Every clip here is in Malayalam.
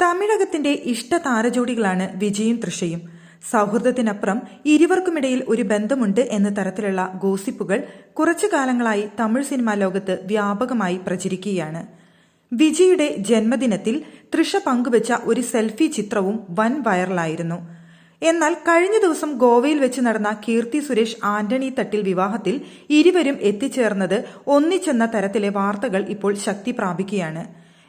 തമിഴകത്തിന്റെ ഇഷ്ട താരജോഡികളാണ് വിജയും തൃഷയും. സൗഹൃദത്തിനപ്പുറം ഇരുവർക്കുമിടയിൽ ഒരു ബന്ധമുണ്ട് എന്ന തരത്തിലുള്ള ഗോസിപ്പുകൾ കുറച്ചു കാലങ്ങളായി തമിഴ് സിനിമാ ലോകത്ത് വ്യാപകമായി പ്രചരിക്കുകയാണ്. വിജയുടെ ജന്മദിനത്തിൽ തൃഷ പങ്കുവച്ച ഒരു സെൽഫി ചിത്രവും വൻ വൈറലായിരുന്നു. എന്നാൽ കഴിഞ്ഞ ദിവസം ഗോവയിൽ വെച്ച് നടന്ന കീർത്തി സുരേഷ് ആന്റണി തട്ടിൽ വിവാഹത്തിൽ ഇരുവരും എത്തിച്ചേർന്നത് ഒന്നിച്ചെന്ന തരത്തിലെ വാർത്തകൾ ഇപ്പോൾ ശക്തി പ്രാപിക്കുകയാണ്.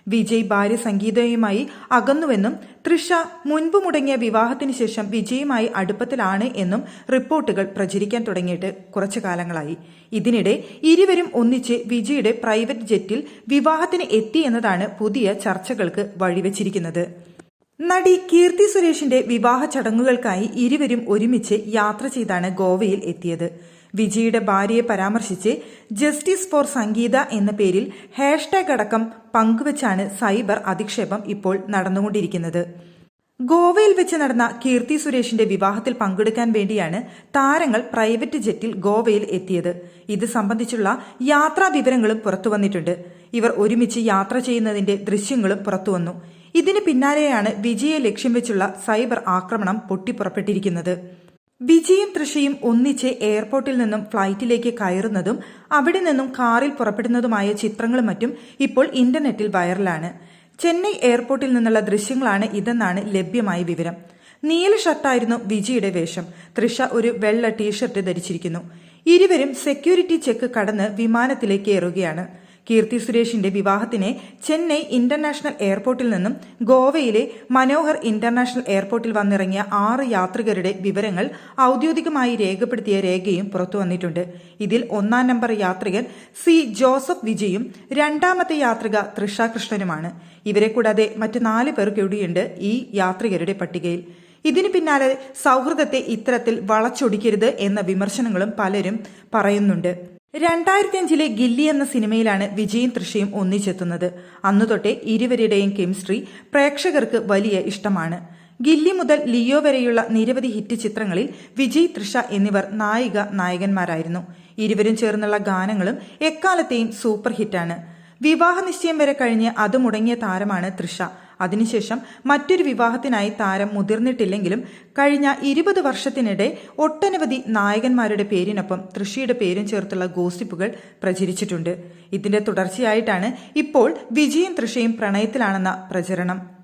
വിജയ് ഭാര്യ സംഗീതയുമായി അകന്നുവെന്നും തൃഷ മുൻപ് മുടങ്ങിയ വിവാഹത്തിന് ശേഷം വിജയുമായി അടുപ്പത്തിലാണ് എന്നും റിപ്പോർട്ടുകൾ പ്രചരിക്കാൻ തുടങ്ങിയിട്ട് കുറച്ചു കാലങ്ങളായി. ഇതിനിടെ ഇരുവരും ഒന്നിച്ച് വിജയുടെ പ്രൈവറ്റ് ജെറ്റിൽ വിവാഹത്തിന് എത്തി എന്നതാണ് പുതിയ ചർച്ചകൾക്ക് വഴിവെച്ചിരിക്കുന്നത്. നടി കീർത്തി സുരേഷിന്റെ വിവാഹ ചടങ്ങുകൾക്കായി ഇരുവരും ഒരുമിച്ച് യാത്ര ചെയ്താണ് ഗോവയിൽ എത്തിയത്. വിജയുടെ ഭാര്യയെ പരാമർശിച്ച് ജസ്റ്റിസ് ഫോർ സംഗീത എന്ന പേരിൽ ഹാഷ്ടാഗ് അടക്കം പങ്കുവച്ചാണ് സൈബർ അധിക്ഷേപം ഇപ്പോൾ നടന്നുകൊണ്ടിരിക്കുന്നത്. ഗോവയിൽ വെച്ച് നടന്ന കീർത്തി സുരേഷിന്റെ വിവാഹത്തിൽ പങ്കെടുക്കാൻ വേണ്ടിയാണ് താരങ്ങൾ പ്രൈവറ്റ് ജെറ്റിൽ ഗോവയിൽ എത്തിയത്. ഇത് സംബന്ധിച്ചുള്ള യാത്രാ വിവരങ്ങളും പുറത്തുവന്നിട്ടുണ്ട്. ഇവർ ഒരുമിച്ച് യാത്ര ചെയ്യുന്നതിന്റെ ദൃശ്യങ്ങളും പുറത്തുവന്നു. ഇതിന് പിന്നാലെയാണ് വിജയെ ലക്ഷ്യം വെച്ചുള്ള സൈബർ ആക്രമണം പൊട്ടിപ്പുറപ്പെട്ടിരിക്കുന്നത്. വിജയും തൃഷയും ഒന്നിച്ച് എയർപോർട്ടിൽ നിന്നും ഫ്ലൈറ്റിലേക്ക് കയറുന്നതും അവിടെ നിന്നും കാറിൽ പുറപ്പെടുന്നതുമായ ചിത്രങ്ങളും മറ്റും ഇപ്പോൾ ഇന്റർനെറ്റിൽ വൈറലാണ്. ചെന്നൈ എയർപോർട്ടിൽ നിന്നുള്ള ദൃശ്യങ്ങളാണ് ഇതെന്നാണ് ലഭ്യമായ വിവരം. നീല ഷർട്ടായിരുന്നു വിജിയുടെ വേഷം. തൃഷ ഒരു വെള്ള ടീഷർട്ട് ധരിച്ചിരിക്കുന്നു. ഇരുവരും സെക്യൂരിറ്റി ചെക്ക് കടന്ന് വിമാനത്തിലേക്ക് ഏറുകയാണ്. കീർത്തി സുരേഷിന്റെ വിവാഹത്തിന് ചെന്നൈ ഇന്റർനാഷണൽ എയർപോർട്ടിൽ നിന്നും ഗോവയിലെ മനോഹർ ഇന്റർനാഷണൽ എയർപോർട്ടിൽ വന്നിറങ്ങിയ ആറ് യാത്രികരുടെ വിവരങ്ങൾ ഔദ്യോഗികമായി രേഖപ്പെടുത്തിയ രേഖയും പുറത്തു വന്നിട്ടുണ്ട്. ഇതിൽ ഒന്നാം നമ്പർ യാത്രികൻ സി ജോസഫ് വിജയും രണ്ടാമത്തെ യാത്രിക തൃഷ കൃഷ്ണനുമാണ്. ഇവരെ കൂടാതെ മറ്റ് നാല് പേർ കൂടിയുണ്ട് ഈ യാത്രികരുടെ പട്ടികയിൽ. ഇതിനു പിന്നാലെ സൗഹൃദത്തെ ഇത്തരത്തിൽ വളച്ചൊടിക്കരുത് എന്ന വിമർശനങ്ങളും പലരും പറയുന്നുണ്ട്. രണ്ടായിരത്തി അഞ്ചിലെ ഗില്ലി എന്ന സിനിമയിലാണ് വിജയും തൃഷയും ഒന്നിച്ചെത്തുന്നത്. അന്നു തൊട്ടേ ഇരുവരുടെയും കെമിസ്ട്രി പ്രേക്ഷകർക്ക് വലിയ ഇഷ്ടമാണ്. ഗില്ലി മുതൽ ലിയോ വരെയുള്ള നിരവധി ഹിറ്റ് ചിത്രങ്ങളിൽ വിജയ് തൃഷ എന്നിവർ നായിക നായകന്മാരായിരുന്നു. ഇരുവരും ചേർന്നുള്ള ഗാനങ്ങളും എക്കാലത്തെയും സൂപ്പർ ഹിറ്റാണ്. വിവാഹ നിശ്ചയം വരെ കഴിഞ്ഞ് അത് മുടങ്ങിയ താരമാണ് തൃഷ. അതിനുശേഷം മറ്റൊരു വിവാഹത്തിനായി താരം മുതിർന്നിട്ടില്ലെങ്കിലും കഴിഞ്ഞ ഇരുപത് വർഷത്തിനിടെ ഒട്ടനവധി നായകന്മാരുടെ പേരിനൊപ്പം തൃഷിയുടെ പേരും ചേർത്തുള്ള ഗോസിപ്പുകൾ പ്രചരിച്ചിട്ടുണ്ട്. ഇതിന്റെ തുടർച്ചയായിട്ടാണ് ഇപ്പോൾ വിജയും തൃഷയും പ്രണയത്തിലാണെന്ന പ്രചരണം.